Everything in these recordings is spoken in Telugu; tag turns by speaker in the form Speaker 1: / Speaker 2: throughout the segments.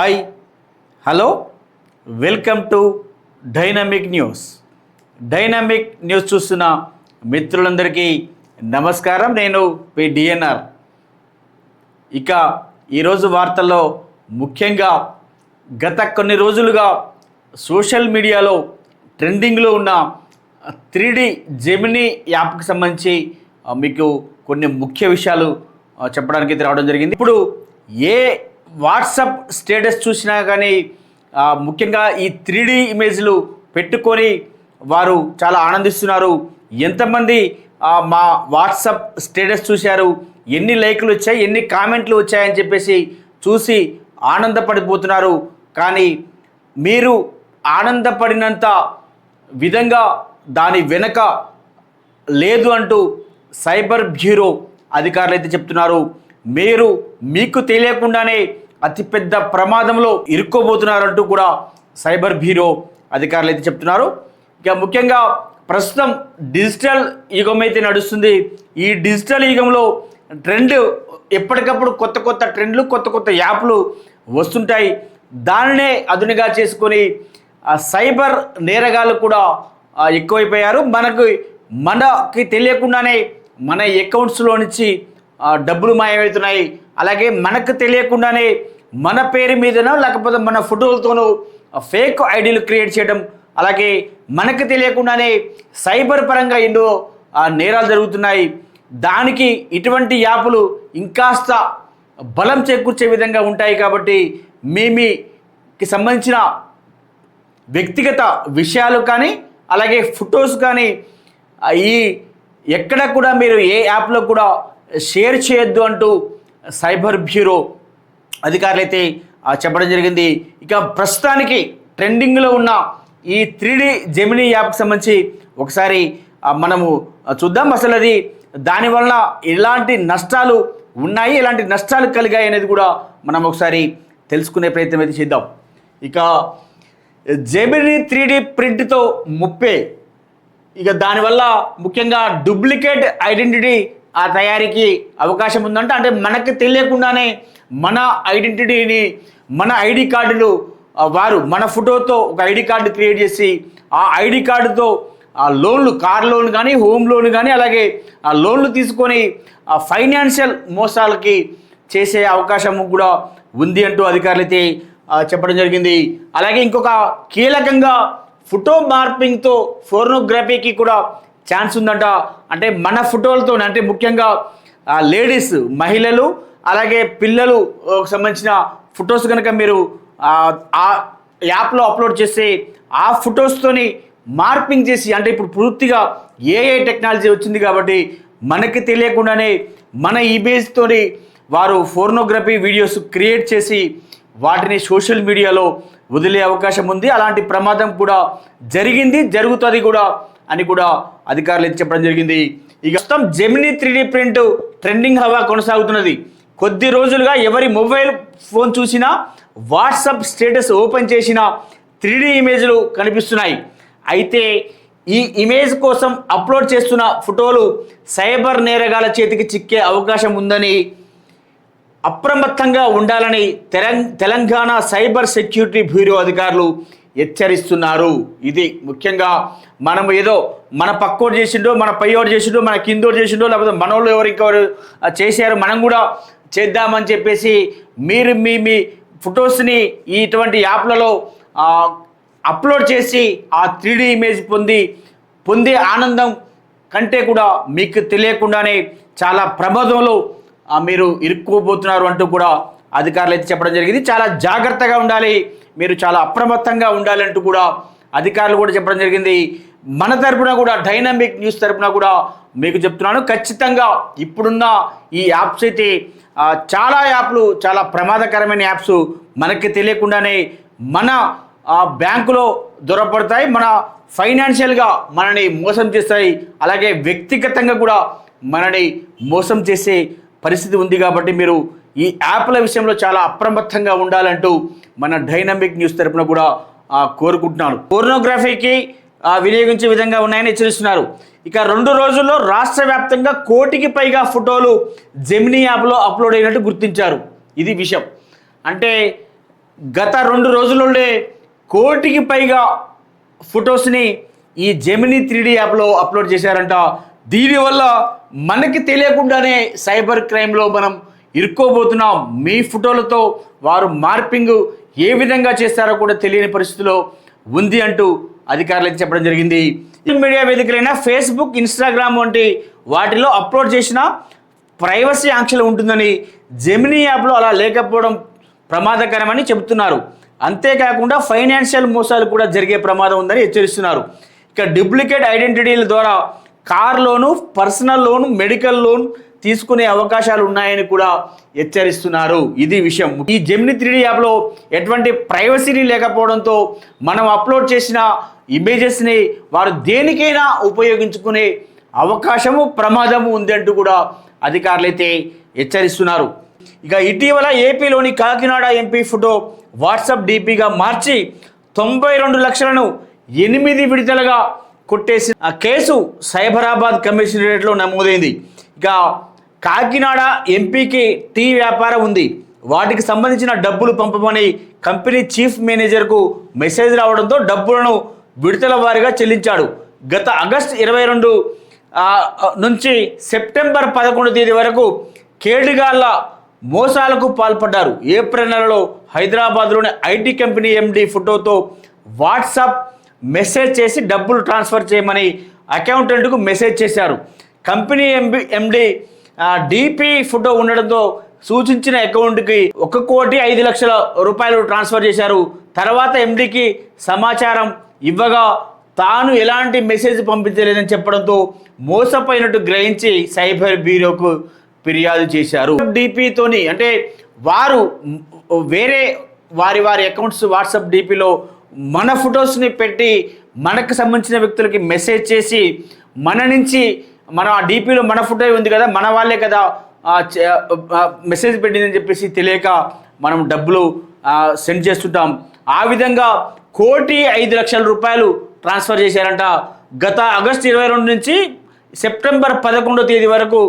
Speaker 1: Hi hello welcome to dynamic news dynamic news చూస్తున్న మిత్రులందరికీ నమస్కారం. నేను పి డిఎన్ఆర్ ఇక ఈరోజు వార్తల్లో ముఖ్యంగా గత కొన్ని రోజులుగా సోషల్ మీడియాలో ట్రెండింగ్లో ఉన్న త్రీ డి జెమినీ యాప్కి సంబంధించి మీకు కొన్ని ముఖ్య విషయాలు చెప్పడానికి అయితే రావడం జరిగింది. ఇప్పుడు ఏ వాట్సప్ స్టేటస్ చూసినా కానీ ముఖ్యంగా ఈ త్రీ డి ఇమేజ్లు పెట్టుకొని వారు చాలా ఆనందిస్తున్నారు. ఎంతమంది మా వాట్సప్ స్టేటస్ చూశారు ఎన్ని లైకులు వచ్చాయి ఎన్ని కామెంట్లు వచ్చాయని చెప్పేసి చూసి ఆనందపడిపోతున్నారు. కానీ మీరు ఆనందపడినంత విధంగా దాని వెనక లేదు అంటూ సైబర్ బ్యూరో అధికారులు అయితే చెప్తున్నారు. మీరు మీకు తెలియకుండానే అతిపెద్ద ప్రమాదంలో ఇరుక్కోబోతున్నారంటూ కూడా సైబర్ బ్యూరో అధికారులు అయితే చెప్తున్నారు. ఇక ముఖ్యంగా ప్రస్తుతం డిజిటల్ యుగం అయితే నడుస్తుంది. ఈ డిజిటల్ యుగంలో ట్రెండ్ ఎప్పటికప్పుడు కొత్త కొత్త ట్రెండ్లు కొత్త కొత్త యాప్లు వస్తుంటాయి. దానినే అదునుగా చేసుకొని సైబర్ నేరగాళ్ళు కూడా ఎక్కువైపోయారు. మనకు మనకి తెలియకుండానే మన అకౌంట్స్లో నుంచి డబ్బులు మాయమవుతున్నాయి. అలాగే మనకు తెలియకుండానే మన పేరు మీదనో లేకపోతే మన ఫోటోలతోనో ఫేక్ ఐడీలు క్రియేట్ చేయడం అలాగే మనకు తెలియకుండానే సైబర్ పరంగా ఎన్నో నేరాలు జరుగుతున్నాయి. దానికి ఇటువంటి యాప్లు ఇంకాస్త బలం చేకూర్చే విధంగా ఉంటాయి కాబట్టి మీ మీకి సంబంధించిన వ్యక్తిగత విషయాలు కానీ అలాగే ఫొటోస్ కానీ ఈ ఎక్కడ కూడా మీరు ఏ యాప్లో కూడా షేర్ చేయొద్దు అంటూ సైబర్ బ్యూరో అధికారులు అయితే చెప్పడం జరిగింది. ఇక ప్రస్తుతానికి ట్రెండింగ్లో ఉన్న ఈ త్రీ డి జెమినీ యాప్కి సంబంధించి ఒకసారి మనము చూద్దాం. అసలు అది దానివల్ల ఎలాంటి నష్టాలు ఉన్నాయి ఎలాంటి నష్టాలు కలిగాయి అనేది కూడా మనం ఒకసారి తెలుసుకునే ప్రయత్నం అయితే చేద్దాం. ఇక జెమినీ త్రీ డి ప్రింట్తో ముప్పే ఇక దానివల్ల ముఖ్యంగా డూప్లికేట్ ఐడెంటిటీ ఆ తయారీకి అవకాశం ఉందంట. అంటే మనకి తెలియకుండానే మన ఐడెంటిటీని మన ఐడి కార్డులు వారు మన ఫోటోతో ఒక ఐడి కార్డు క్రియేట్ చేసి ఆ ఐడి కార్డుతో ఆ లోన్లు కార్ లోన్ కానీ హోమ్ లోన్ కానీ అలాగే ఆ లోన్లు తీసుకొని ఆ ఫైనాన్షియల్ మోసాలకి చేసే అవకాశం కూడా ఉంది అంటూ అధికారులు అయితే చెప్పడం జరిగింది. అలాగే ఇంకొక కీలకంగా ఫోటో మార్పింగ్తో ఫోర్నోగ్రఫీకి కూడా ఛాన్స్ ఉందంట. అంటే మన ఫోటోలతో అంటే ముఖ్యంగా లేడీస్ మహిళలు అలాగే పిల్లలు సంబంధించిన ఫొటోస్ కనుక మీరు ఆ, ఆ యాప్లో అప్లోడ్ చేస్తే ఆ ఫొటోస్తోని మార్పింగ్ చేసి అంటే ఇప్పుడు పూర్తిగా ఏఐ టెక్నాలజీ వచ్చింది కాబట్టి మనకి తెలియకుండానే మన ఇమేజ్తోని వారు ఫోర్నోగ్రఫీ వీడియోస్ క్రియేట్ చేసి వాటిని సోషల్ మీడియాలో వదిలే అవకాశం ఉంది. అలాంటి ప్రమాదం కూడా జరిగింది జరుగుతుంది కూడా అని కూడా అధికారులు చెప్పడం జరిగింది. ఇక మొత్తం జెమినీ త్రీ ప్రింట్ ట్రెండింగ్ హవా కొనసాగుతున్నది. కొద్ది రోజులుగా ఎవరి మొబైల్ ఫోన్ చూసినా వాట్సాప్ స్టేటస్ ఓపెన్ చేసిన త్రీ ఇమేజ్లు కనిపిస్తున్నాయి. అయితే ఈ ఇమేజ్ కోసం అప్లోడ్ చేస్తున్న ఫోటోలు సైబర్ నేరగాల చేతికి చిక్కే అవకాశం ఉందని అప్రమత్తంగా ఉండాలని తెలం- తెలంగాణ సైబర్ సెక్యూరిటీ బ్యూరో అధికారులు హెచ్చరిస్తున్నారు. ఇది ముఖ్యంగా మనం ఏదో మన పక్కోడు చేసిండో మన పైయోడు చేసిండో మన కిందోడు చేసిండో లేకపోతే మనోళ్ళు ఎవరికెవరు ఇంకెవరు చేశారు మనం కూడా చేద్దామని చెప్పేసి మీరు మీ మీ ఫొటోస్ని ఇటువంటి యాప్లలో అప్లోడ్ చేసి ఆ త్రీ ఇమేజ్ పొంది పొందే ఆనందం కంటే కూడా మీకు తెలియకుండానే చాలా ప్రమాదంలో మీరు ఇరుక్కుపోతున్నారు అంటూ కూడా అధికారులు అయితే చెప్పడం జరిగింది. చాలా జాగ్రత్తగా ఉండాలి. మీరు చాలా అప్రమత్తంగా ఉండాలి అంటూ కూడా అధికారులు కూడా చెప్పడం జరిగింది. మన తరపున కూడా డైనమిక్ న్యూస్ తరపున కూడా మీకు చెప్తున్నాను. ఖచ్చితంగా ఇప్పుడున్న ఈ యాప్స్ అయితే చాలా యాప్లు చాలా ప్రమాదకరమైన యాప్స్ మనకి తెలియకుండానే మన ఆ, బ్యాంకులో దొరపడతాయి మన ఫైనాన్షియల్గా మనని మోసం చేస్తాయి. అలాగే వ్యక్తిగతంగా కూడా మనని మోసం చేసే పరిస్థితి ఉంది కాబట్టి మీరు ఈ యాప్ల విషయంలో చాలా అప్రమత్తంగా ఉండాలంటూ మన డైనమిక్ న్యూస్ తరపున కూడా కోరుకుంటున్నాను. పోర్నోగ్రఫీకి వినియోగించే విధంగా ఉన్నాయని హెచ్చరిస్తున్నారు. ఇక రెండు రోజుల్లో రాష్ట్ర వ్యాప్తంగా కోటికి పైగా ఫోటోలు జెమినీ యాప్లో అప్లోడ్ అయినట్టు గుర్తించారు. ఇది విషయం. అంటే గత రెండు రోజులుండే కోటికి పైగా ఫొటోస్ని ఈ జెమినీ త్రీడీ యాప్లో అప్లోడ్ చేశారంట దీనివల్ల మనకి తెలియకుండానే సైబర్ క్రైమ్లో మనం ఇరుక్కోబోతున్నాం మీ ఫోటోలతో వారు మార్పింగ్ ఏ విధంగా చేస్తారో కూడా తెలియని పరిస్థితిలో ఉంది అంటూ అధికారులకు చెప్పడం జరిగింది. మీడియా వేదికలైన ఫేస్బుక్ ఇన్స్టాగ్రామ్ వంటి వాటిలో అప్లోడ్ చేసిన ప్రైవసీ ఆంక్షలు ఉంటుందని జెమినీ యాప్లో అలా లేకపోవడం ప్రమాదకరమని చెబుతున్నారు. అంతేకాకుండా ఫైనాన్షియల్ మోసాలు కూడా జరిగే ప్రమాదం ఉందని హెచ్చరిస్తున్నారు. ఇక డూప్లికేట్ ఐడెంటిటీల ద్వారా car loan personal loan medical loan తీసుకునే అవకాశాలు ఉన్నాయని కూడా హెచ్చరిస్తున్నారు. ఇది విషయం. ఈ జెమిని త్రీ యాప్లో ఎటువంటి ప్రైవసీని లేకపోవడంతో మనం అప్లోడ్ చేసిన ఇమేజెస్ని వారు దేనికైనా ఉపయోగించుకునే అవకాశము ప్రమాదము ఉందంటూ కూడా అధికారులైతే హెచ్చరిస్తున్నారు. ఇక ఇటీవల ఏపీలోని కాకినాడ ఎంపీ ఫోటో వాట్సాప్ డీపీగా మార్చి తొంభై రెండు లక్షలను ఎనిమిది విడతలుగా కొట్టేసిన ఆ కేసు సైబరాబాద్ కమిషనరేట్లో నమోదైంది. ఇక కాకినాడ ఎంపీకి టీ వ్యాపారం ఉంది. వాటికి సంబంధించిన డబ్బులు పంపమని కంపెనీ చీఫ్ మేనేజర్కు మెసేజ్ రావడంతో డబ్బులను విడతల వారీగా చెల్లించాడు. గత ఆగస్టు ఇరవై రెండు నుంచి సెప్టెంబర్ పదకొండు తేదీ వరకు కేడుగాళ్ళ మోసాలకు పాల్పడ్డారు. ఏప్రిల్ నెలలో హైదరాబాద్లోని ఐటీ కంపెనీ ఎండి ఫోటోతో వాట్సాప్ మెసేజ్ చేసి డబ్బులు ట్రాన్స్ఫర్ చేయమని అకౌంటెంట్కు మెసేజ్ చేశారు. Company MB MD DP photo ఉండడంతో సూచించిన అకౌంట్కి ఒక కోటి ఐదు లక్షల రూపాయలు ట్రాన్స్ఫర్ చేశారు. తర్వాత ఎండికి సమాచారం ఇవ్వగా తాను ఎలాంటి మెసేజ్ పంపించలేదని చెప్పడంతో మోసపోయినట్టు గ్రహించి సైబర్ బ్యూరోకు ఫిర్యాదు చేశారు. డిపితోని అంటే వారు వేరే వారి వారి అకౌంట్స్ వాట్సాప్ డిపిలో మన ఫొటోస్ని పెట్టి మనకు సంబంధించిన వ్యక్తులకి మెసేజ్ చేసి మన నుంచి మన ఆ డీపీలో మన ఫోటో ఉంది కదా మన వాళ్ళే కదా మెసేజ్ పెట్టిందని చెప్పేసి తెలియక మనం డబ్బులు సెండ్ చేస్తుంటాం. ఆ విధంగా కోటి ఐదు లక్షల రూపాయలు ట్రాన్స్ఫర్ చేశారంట. గత ఆగస్టు ఇరవై రెండు నుంచి సెప్టెంబర్ పదకొండో తేదీ వరకు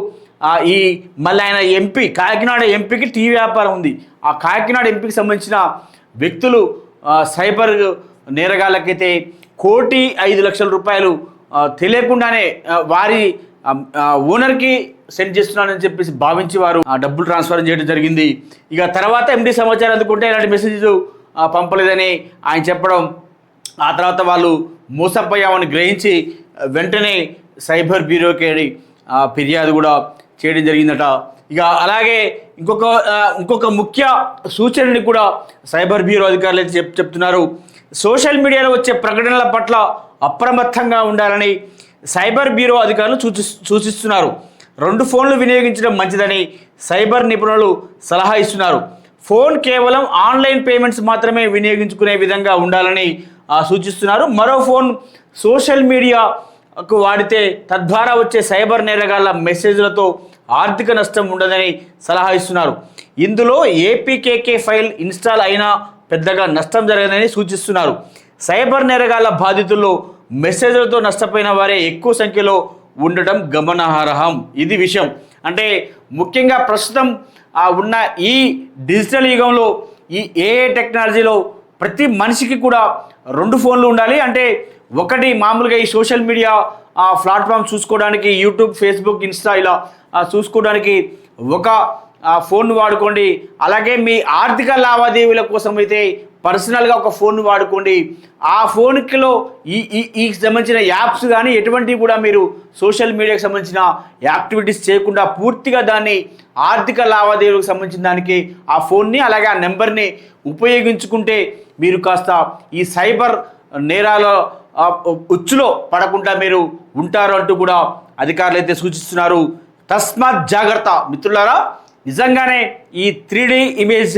Speaker 1: ఈ మళ్ళీ ఆయన ఎంపీ కాకినాడ ఎంపీకి టీ వ్యాపారం ఉంది. ఆ కాకినాడ ఎంపీకి సంబంధించిన వ్యక్తులు సైబర్ నేరగాళ్ళకైతే కోటి ఐదు లక్షల రూపాయలు తెలియకుండానే వారి ఓనర్కి సెండ్ చేస్తున్నానని చెప్పేసి భావించి వారు ఆ డబ్బులు ట్రాన్స్ఫర్ చేయడం జరిగింది. ఇక తర్వాత ఎండి సమాచారం అందుకుంటే ఇలాంటి మెసేజ్ పంపలేదని ఆయన చెప్పడం ఆ తర్వాత వాళ్ళు మోసపోయామని గ్రహించి వెంటనే సైబర్ బ్యూరోకి ఫిర్యాదు కూడా చేయడం జరిగిందట. ఇక అలాగే ఇంకొక ఇంకొక ముఖ్య సూచనని కూడా సైబర్ బ్యూరో అధికారులు అయితే చెప్ చెప్తున్నారు. సోషల్ మీడియాలో వచ్చే ప్రకటనల పట్ల అప్రమత్తంగా ఉండాలని సైబర్ బ్యూరో అధికారులు సూచి సూచిస్తున్నారు. రెండు ఫోన్లు వినియోగించడం మంచిదని సైబర్ నిపుణులు సలహా ఇస్తున్నారు. ఫోన్ కేవలం ఆన్లైన్ పేమెంట్స్ మాత్రమే వినియోగించుకునే విధంగా ఉండాలని ఆ, సూచిస్తున్నారు. మరో ఫోన్ సోషల్ మీడియాకు వాడితే తద్వారా వచ్చే సైబర్ నేరగాళ్ళ మెసేజ్లతో ఆర్థిక నష్టం ఉండదని సలహా ఇస్తున్నారు. ఇందులో ఏపీకేకే ఫైల్ ఇన్స్టాల్ అయినా పెద్దగా నష్టం జరగదని సూచిస్తున్నారు. సైబర్ నేరగాళ్ళ బాధితుల్లో మెసేజ్లతో నష్టపోయిన వారే ఎక్కువ సంఖ్యలో ఉండటం గమనార్హం. ఇది విషయం. అంటే ముఖ్యంగా ప్రస్తుతం ఉన్న ఈ డిజిటల్ యుగంలో ఈ ఏఏ టెక్నాలజీలో ప్రతి మనిషికి కూడా రెండు ఫోన్లు ఉండాలి. అంటే ఒకటి మామూలుగా ఈ సోషల్ మీడియా ఆ ప్లాట్ఫామ్ చూసుకోవడానికి యూట్యూబ్ ఫేస్బుక్ ఇన్స్టా ఇలా చూసుకోవడానికి ఒక ఫోన్ వాడుకోండి. అలాగే మీ ఆర్థిక లావాదేవీల కోసం అయితే పర్సనల్గా ఒక ఫోన్ వాడుకోండి. ఆ ఫోన్కిలో ఈ ఈ ఈ సంబంధించిన యాప్స్ కానీ ఎటువంటివి కూడా మీరు సోషల్ మీడియాకి సంబంధించిన యాక్టివిటీస్ చేయకుండా పూర్తిగా దాన్ని ఆర్థిక లావాదేవీలకు సంబంధించిన దానికి ఆ ఫోన్ని అలాగే ఆ నెంబర్ని ఉపయోగించుకుంటే మీరు కాస్త ఈ సైబర్ నేరాల ఉచ్చులో పడకుండా మీరు ఉంటారు అంటూ కూడా అధికారులు అయితే సూచిస్తున్నారు. తస్మాత్ జాగ్రత్త. మిత్రులారా నిజంగానే ఈ త్రీ ఇమేజ్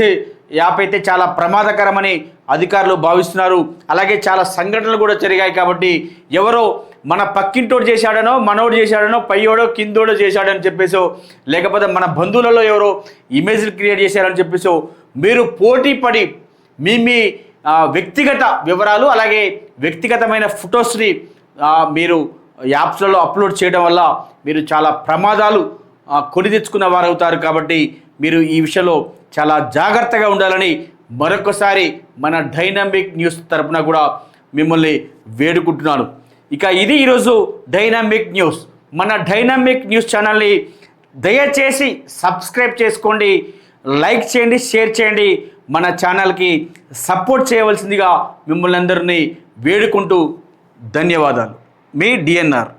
Speaker 1: యాప్ అయితే చాలా ప్రమాదకరమని అధికారులు భావిస్తున్నారు. అలాగే చాలా సంఘటనలు కూడా జరిగాయి కాబట్టి ఎవరో మన పక్కింటోడు చేశాడనో మనోడు చేశాడనో పయ్యోడో కిందోడో చేశాడని చెప్పేసో లేకపోతే మన బంధువులలో ఎవరో ఇమేజ్లు క్రియేట్ చేశారని చెప్పేసో మీరు పోటీ పడి మీ మీ వ్యక్తిగత వివరాలు అలాగే వ్యక్తిగతమైన ఫొటోస్ని మీరు యాప్స్లలో అప్లోడ్ చేయడం వల్ల మీరు చాలా ప్రమాదాలు కొని తెచ్చుకున్న వారు అవుతారు కాబట్టి మీరు ఈ విషయంలో చాలా జాగ్రత్తగా ఉండాలని మరొకసారి మన డైనామిక్ న్యూస్ తరపున కూడా మిమ్మల్ని వేడుకుంటున్నాను. ఇక ఇది ఈరోజు డైనామిక్ న్యూస్. మన డైనామిక్ న్యూస్ ఛానల్ని దయచేసి సబ్స్క్రైబ్ చేసుకోండి లైక్ చేయండి షేర్ చేయండి. మన ఛానల్కి సపోర్ట్ చేయవలసిందిగా మిమ్మల్ని అందరినీ వేడుకుంటూ ధన్యవాదాలు. మీ డిఎన్ఆర్.